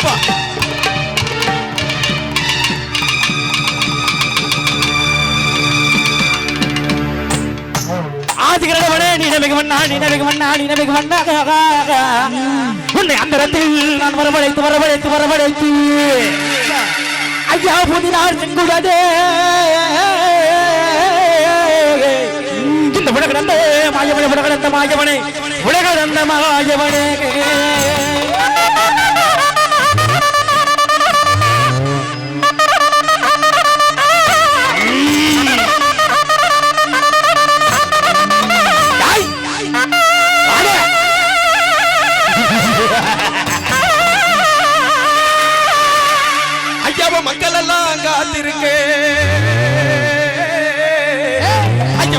அப்பா. உன்னை அந்தரத்தில் நான் வரவழைத்து வரவழைத்து வரவழைத்து. ஐயா புதினார் செங்குடதே இந்த உலகடந்த மாயவனை உலகடந்த மாயவனை உலகடந்த மாயவனே.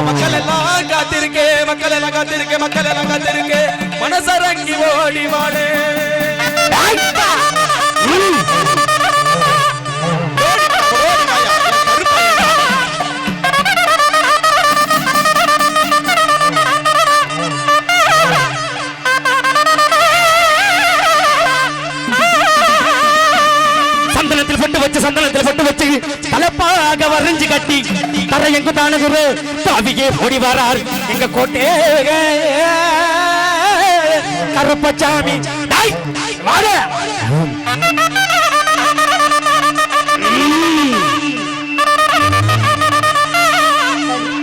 மக்கள் எல்லாம் காத்திருக்கே மக்கள் எல்லாம் காத்திருக்கே மக்கள் எல்லாம் காத்திருக்கே. மனசரங்கி ஓடி வாடே. சந்தனத்தில் பட்டு வச்சு சந்தனத்தில் பட்டு வச்சு. தலப்பாக வரைஞ்சு கட்டி தர எங்கு தானுகுரு. தாவியே ஓடி வரார். எங்க கோட்டே. கருப்பச்சாமி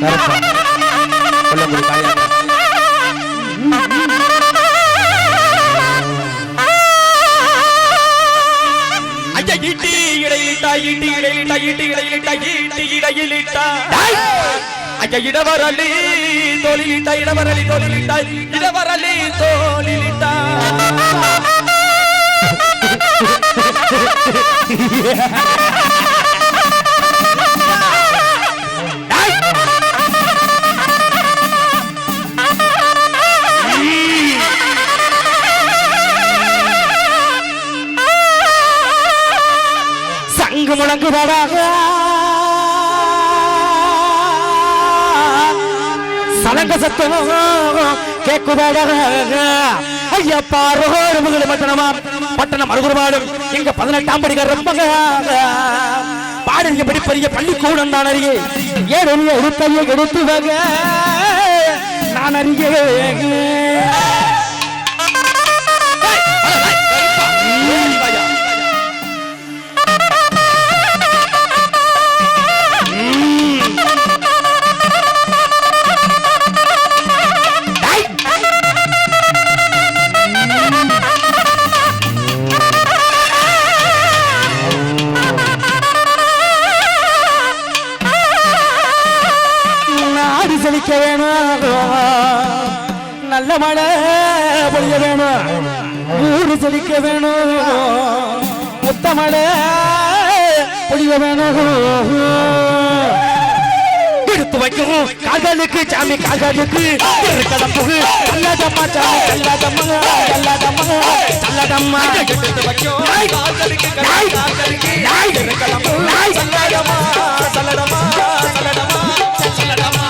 கருப்பா. ஈட்டி இடையிலிட்டா ஈட்டி இடையிலிட்டா ஈட்டி இடையிலிட்டா. ஐயா இடவரலி தோலிலிட்டா இடவரலி தோலிலிட்டா இடவரலி தோலிலிட்டா சங்கு சலங்க சத்தம் கேக்குதடாக ஐயப்பா ரோடு பட்டணமா பட்டணம் அழுகுருமாடும் எங்க பதினெட்டாம் படிக்க ரொம்ப பாடுங்க படி பெரிய பள்ளிக்கூடம் தான் அறிய. ஏன் எடுத்தைய எடுத்து வக? நான் அறிய நாடு செழிக்க வேணும் நல்ல மழை பொழிய வேணும். ஊரு செழிக்க வேணும். முத்த மழை பொழிய வேணும். எடுத்து வைக்கும் கால்களுக்கு சாமி கால்களுக்கு. கிளம்புகு கல்லாதம்மா சாமி கல்லாதம்மா. கல்லாதம்மா கல்லாதம்மா. எடுத்து வைக்கும் கால்களுக்கு நாய்! கால்களுக்கு. நாய்! கிளம்பு. நாய்! சல்லடமா சல்லடமா சல்லடமா சல்லடமா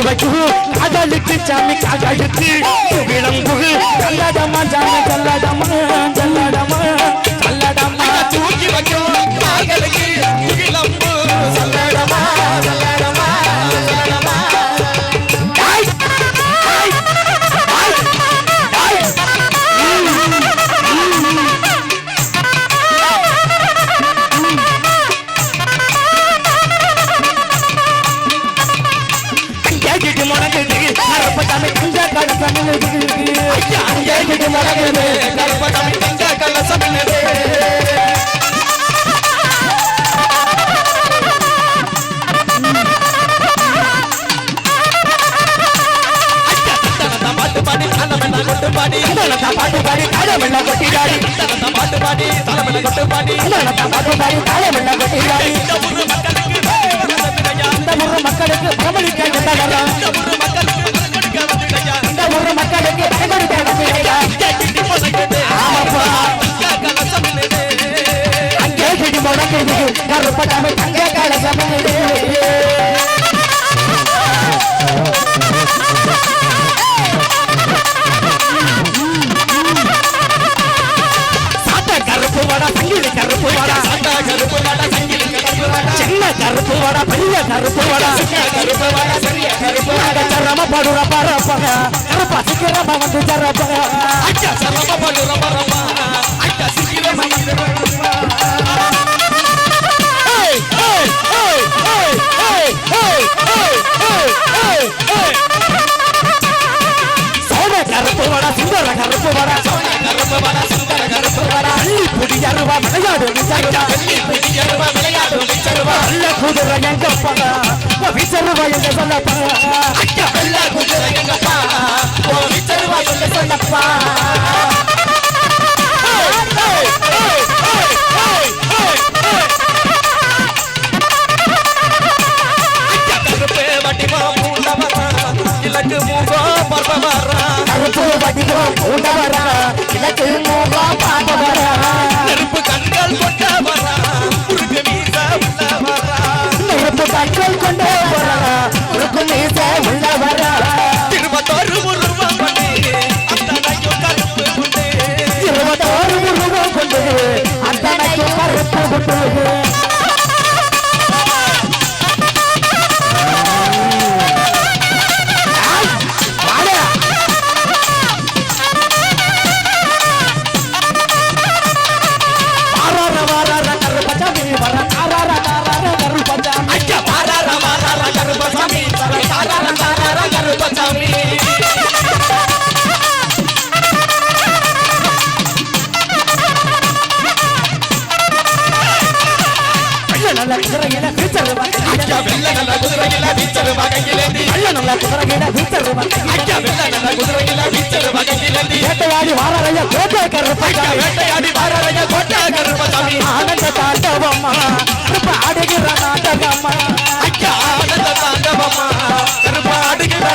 தூக்கி வைக்கும் காதலுக்கு சாமி காதலுக்கு விளம்புகு கல்லாதம்மா சாமி கல்லாதம்மா கல்லாதம்மா நரப்பட்டாமி குஞ்சா கடத்தாமி ஐயா கேட்டுட்டு முடங்குது கருப்படமை தங்க கலசமின்னதே பாட்டு பாடி தலைமையில கொட்டு பாடி. பாட்டு பாடி காலை வெள்ள கொட்டிடாடி பாட்டு பாடி தலைமையில கொட்டு பாடி. பாட்டு பாடி காலை வெள்ள கொட்டிடாடி இந்த ஊரு மக்களுக்கு வரவில்லையா? இந்த ஊர் மக்களுக்கு முறை மக்களுக்கு கொடுத்த அங்கே பிடி முடக்குது கருப்பட்டாமல் தங்க கால சமையல் கருப்பு வடா பெரிய கருப்பு வடா. கருப்பு வடா. சிரமப்படுற பரப்பங்க கருப்பா சிக்கிரமா வந்து தரப்பங்க அச்சா சிரமப்படுற பரப்பா அச்சா சிக்கிரமா வந்து சோழ கருப்பு வட சுந்தர கருப்பு வட சோழ கருப்பு வட சுந்தர கருப்பு வட அள்ளி புடி அருவா விளையாடு விளையாடு அள்ள குதிரை எங்க போனா விசருவா எங்க சொல்லப்பா. வெள்ள குதிரை எங்கப்பா? விசருவா எங்க நல்ல குதிரையில வீச்சரு வேட்டையாடி வாராரையா கோட்டை ஐயா வேட்டையாடி வாராரையா கோட்டை கருப்பசாமி ஆனந்த தாண்டவம்மா கருப்பு ஆடுகிற நாடகம்மா. ஐயா ஆனந்த தாண்டவம்மா கருப்ப ஆடுகிற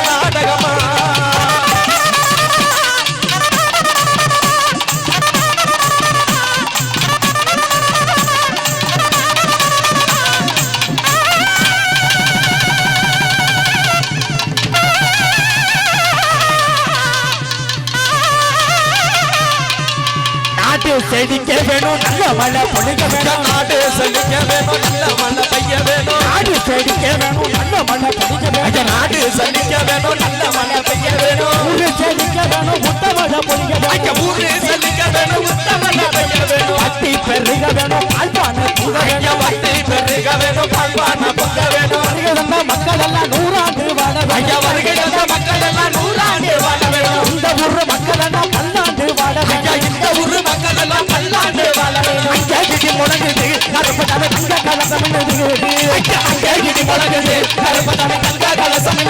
செடிக்க வேணும் நல்ல மழை பொழிக்க வேணும். நாடு செழிக்க வேணும் நல்ல மழை பெய்ய வேணும். நாடு செடிக்க வேணும் நல்ல மழை பொழிக்க வேணும். நாடு செழிக்க வேணும் நல்ல மழை பெய்ய வேணும். ஊரு செடிக்க வேணும் முட்டை மழை பொழிக்க வேணும். ஊரு செழிக்க வேணும் உத்தம மழை பெய்ய வேணும். பட்டி பெருக வேணும் பால்பான வேணும். வட்டி பெருக வேணும் பால்வான பொங்க வேணும். வருகை வந்த மக்கள் எல்லாம் நூறாண்டு வாழ வருகை வந்த மக்கள் எல்லாம் நூறாண்டு வாழ வேணும் இந்த ஊரு மக்கள் எல்லாம் முழங்குது கருப்பு தலை தங்க கலசம் அங்கே இடி முழங்குது கலசம்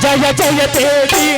ஜய ஜய